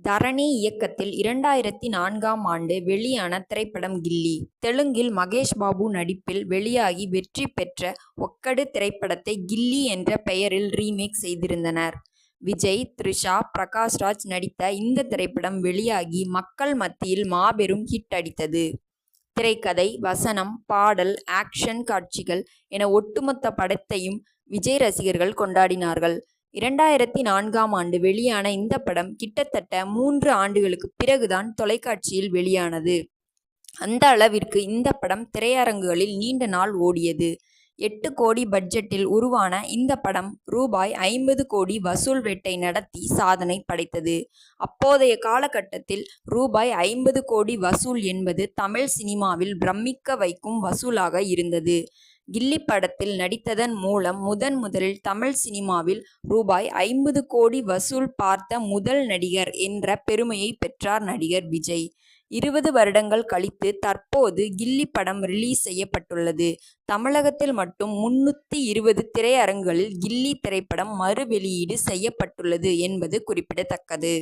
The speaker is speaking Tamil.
தரணி இயக்கத்தில் இரண்டாயிரத்தி நான்காம் ஆண்டு வெளியான திரைப்படம் கில்லி. தெலுங்கில் மகேஷ் பாபு நடிப்பில் வெளியாகி வெற்றி பெற்ற ஒக்கடு திரைப்படத்தை கில்லி என்ற பெயரில் ரீமேக் செய்திருந்தனர். விஜய், த்ரிஷா, பிரகாஷ்ராஜ் நடித்த இந்த திரைப்படம் வெளியாகி மக்கள் மத்தியில் மாபெரும் ஹிட் அடித்தது. திரைக்கதை, வசனம், பாடல், ஆக்ஷன் காட்சிகள் என ஒட்டுமொத்த படத்தையும் விஜய் ரசிகர்கள் கொண்டாடினார்கள். இரண்டாயிரத்தி நான்காம் ஆண்டு வெளியான இந்த படம் கிட்டத்தட்ட மூன்று ஆண்டுகளுக்கு பிறகு தான் தொலைக்காட்சியில் வெளியானது. அந்த அளவிற்கு இந்த படம் திரையரங்குகளில் நீண்ட நாள் ஓடியது. எட்டு கோடி பட்ஜெட்டில் உருவான இந்த படம் ரூபாய் ஐம்பது கோடி வசூல் வேட்டை நடத்தி சாதனை படைத்தது. அப்போதைய காலகட்டத்தில் ரூபாய் ஐம்பது கோடி வசூல் என்பது தமிழ் சினிமாவில் பிரமிக்க வைக்கும் வசூலாக இருந்தது. கில்லி படத்தில் நடித்ததன் மூலம் முதன் முதலில் தமிழ் சினிமாவில் ரூபாய் ஐம்பது கோடி வசூல் பார்த்த முதல் நடிகர் என்ற பெருமையை பெற்றார் நடிகர் விஜய். இருபது வருடங்கள் கழித்து தற்போது கில்லி படம் ரிலீஸ் செய்யப்பட்டுள்ளது. தமிழகத்தில் மட்டும் முன்னூத்தி இருபது திரையரங்குகளில் கில்லி திரைப்படம் மறு வெளியீடு செய்யப்பட்டுள்ளது என்பது குறிப்பிடத்தக்கது.